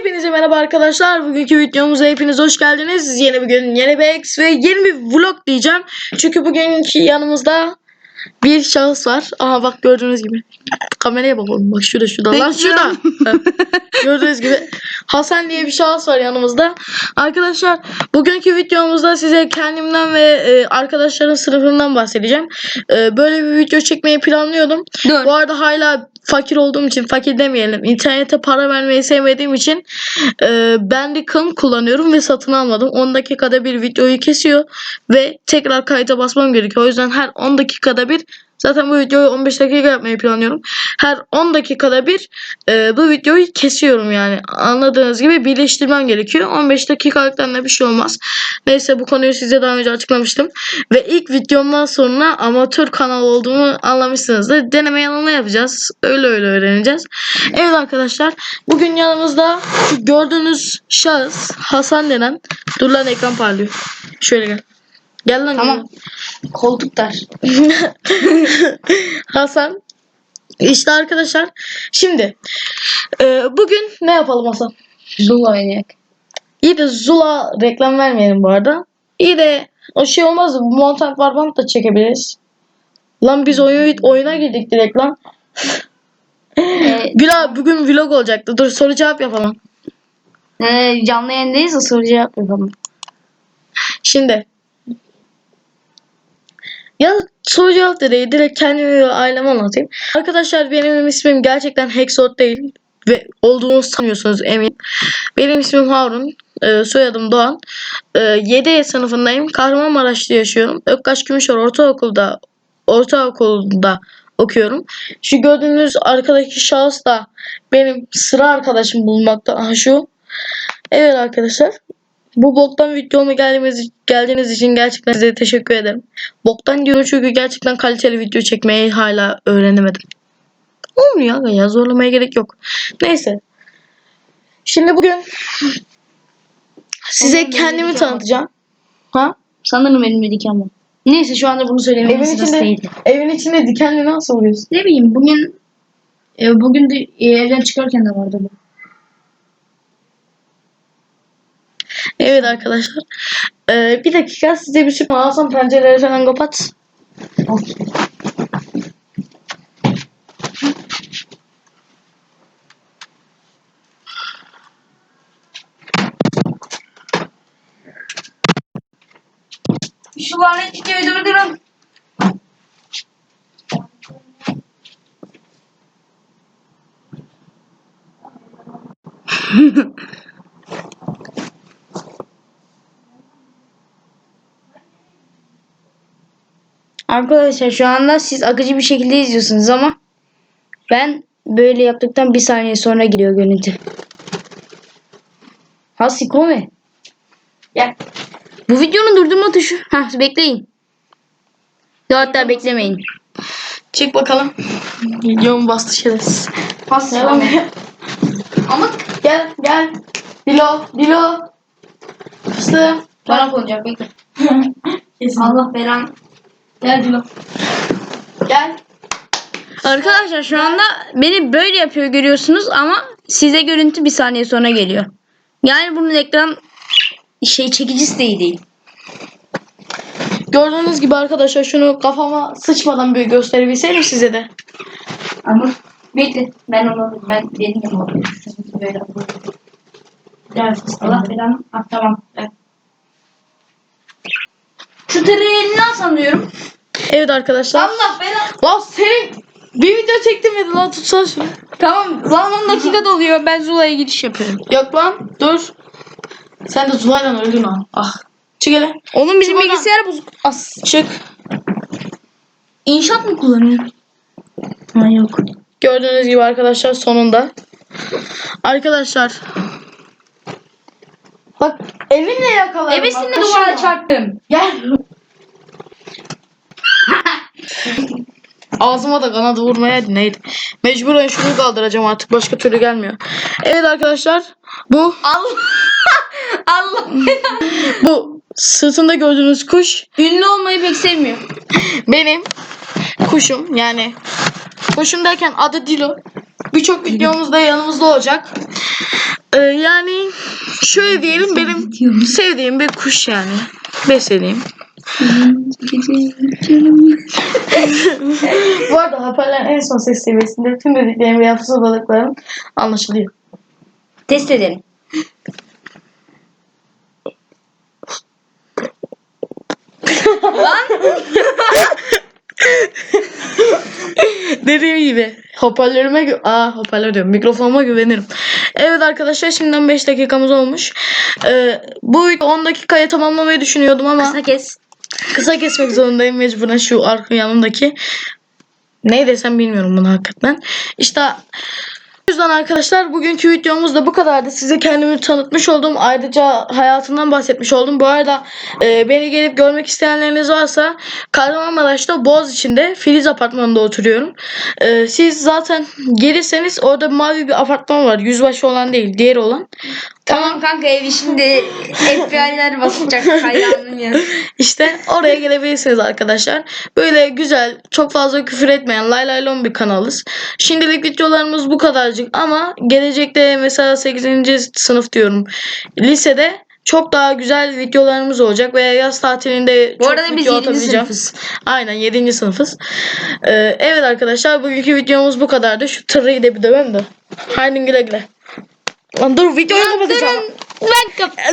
Hepinize merhaba arkadaşlar. Bugünkü videomuza hepiniz hoş geldiniz. Yeni bir gün, yeni bir X ve yeni bir vlog diyeceğim. Çünkü bugünkü yanımızda bir şahıs var. Aha bak gördüğünüz gibi. Kameraya bakalım. Bak şurada şurada. Lan şurada. gördüğünüz gibi. Hasan diye bir şahıs var yanımızda. Arkadaşlar bugünkü videomuzda size kendimden ve e, arkadaşların sınıfından bahsedeceğim. E, böyle bir video çekmeyi planlıyordum. Dur. Bu arada hala fakir olduğum için fakir demeyelim. İnternete para vermeyi sevmediğim için e, Bandicam kullanıyorum ve satın almadım. 10 dakikada bir videoyu kesiyor ve tekrar kayıta basmam gerekiyor. O yüzden her 10 dakikada bir Zaten bu videoyu 15 dakika yapmayı planlıyorum. Her 10 dakikada bir e, bu videoyu kesiyorum yani. Anladığınız gibi birleştirmem gerekiyor. 15 dakikalıktan da bir şey olmaz. Neyse bu konuyu size daha önce açıklamıştım. Ve ilk videomdan sonra amatör kanal olduğumu anlamışsınızdır. Deneme yanılma yapacağız. Öyle öyle öğreneceğiz. Evet arkadaşlar. Bugün yanımızda gördüğünüz şahıs Hasan denen. Dur lan ekran parlıyor. Şöyle gel. Gel lan. Tamam. Koltuklar. Hasan. İşte arkadaşlar. Şimdi e, bugün ne yapalım Hasan? Zula oynayak. İyi de Zula reklam vermeyelim bu arada. İyi de o şey olmaz? Montank Warband da çekebiliriz. Lan biz oyun, oyuna girdik direkt lan. Ee, Gül bugün vlog olacaktı. Dur soru cevap yapalım. e, canlı yayındayız da soru cevap yapalım. Şimdi. Ya soru cevap da değil. Direkt kendimi ve ailemi anlatayım. Arkadaşlar benim ismim gerçekten Hexot değil. Ve olduğunu sanıyorsunuz emin. Benim ismim Harun. e, soyadım Doğan. E, 7 sınıfındayım. Kahramanmaraş'ta yaşıyorum. Ökkaş Gümüşor Ortaokul'da ortaokulda okuyorum. Şu gördüğünüz arkadaki şahıs da benim sıra arkadaşım bulunmakta. Aha şu. Evet arkadaşlar. Bu boktan videoma geldiğiniz, geldiğiniz için gerçekten size teşekkür ederim. Boktan diyorum çünkü gerçekten kaliteli video çekmeyi hala öğrenemedim. Olmuyor ya zorlamaya gerek yok. Neyse. Şimdi bugün size Sanırım kendimi tanıtacağım. Ha? Sanırım elimde diken var. Neyse şu anda bunu söylemenin Evin sırası içinde, değil. evin içinde dikenli nasıl oluyorsun? Ne bileyim bugün e, bugün de e, evden çıkarken de vardı bu. Evet arkadaşlar. Ee, bir dakika size bir sürpriz. Hasan pencereleri falan kapat. Şu lanet videoyu durdurun. Arkadaşlar şu anda siz akıcı bir şekilde izliyorsunuz ama ben böyle yaptıktan bir saniye sonra geliyor görüntü. Ha Sikome. Gel. Bu videonun durdurma tuşu. Ha bekleyin. Ya hatta beklemeyin. Çek bakalım. Videomu bastı şerefsiz. Et. Amık. Gel gel. Dilo Dilo. Fıstığım. Bana konacak bekle. Allah belan. Gel Dilo. Gel. Arkadaşlar şu anda beni böyle yapıyor görüyorsunuz ama size görüntü bir saniye sonra geliyor. Yani bunun ekran şey çekicisi de iyi değil. Gördüğünüz gibi arkadaşlar şunu kafama sıçmadan bir gösterebilseydim size de. Ama bekle ben onu ben benim yapalım. Böyle Allah belanı. Ah tamam. Gel. Şu tereyi eline al sanıyorum. Evet arkadaşlar. Allah belanı. Lan senin bir video çektim ya lan tutsana şunu. Tamam lan 10 dakika doluyor. Ben Zula'ya giriş yapıyorum. Yok lan dur. Sen de Zulay'la öldün ha. Ah. Çık hele. Oğlum bizim Çık bilgisayar bozuk. As. Çık. İnşaat mı kullanıyor? Ha yok. Gördüğünüz gibi arkadaşlar sonunda. Arkadaşlar. Bak evinle yakalarım. Ebesinde bak, duvara çarptım. Gel. Ağzıma da kanadı vurmaya neydi? Mecburen şunu kaldıracağım artık. Başka türlü gelmiyor. Evet arkadaşlar. Bu Allah. Allah. bu sırtında gördüğünüz kuş Ünlü olmayı pek sevmiyor. benim kuşum. Yani kuşum derken adı Dilo. Birçok videomuzda yanımızda olacak. Ee, yani şöyle diyelim benim sevdiğim bir kuş yani. Beslediğim. Arada hoparlörün en son ses seviyesinde tüm dediklerim ve yapısız balıkların anlaşılıyor. Test edelim. Dediğim gibi hoparlörüme gü- Aa hoparlör diyorum. Mikrofonuma güvenirim. Evet arkadaşlar şimdiden 5 dakikamız olmuş. Ee, bu video 10 dakikaya tamamlamayı düşünüyordum ama Kısa kes. kısa kesmek zorundayım mecburen şu arka yanımdaki. Ne desem bilmiyorum bunu hakikaten. İşte o yüzden arkadaşlar bugünkü videomuz da bu kadardı. Size kendimi tanıtmış oldum. Ayrıca hayatımdan bahsetmiş oldum. Bu arada e, beni gelip görmek isteyenleriniz varsa Kahramanmaraş'ta Boğaz içinde Filiz Apartmanı'nda oturuyorum. E, siz zaten gelirseniz orada mavi bir apartman var. Yüzbaşı olan değil, diğeri olan. Tamam kanka evi şimdi FBI'ler basacak hayranım ya. İşte oraya gelebilirsiniz arkadaşlar. Böyle güzel, çok fazla küfür etmeyen lay lay lon bir kanalız. Şimdilik videolarımız bu kadarcık ama gelecekte mesela 8. sınıf diyorum. Lisede çok daha güzel videolarımız olacak veya yaz tatilinde Bu çok arada biz video 7. atabileceğim. sınıfız. Aynen 7. sınıfız. Ee, evet arkadaşlar bugünkü videomuz bu kadardı. Şu tırıyı da bir döveyim de. Haydi güle güle. Lan dur videoyu kapatacağım. Ben kap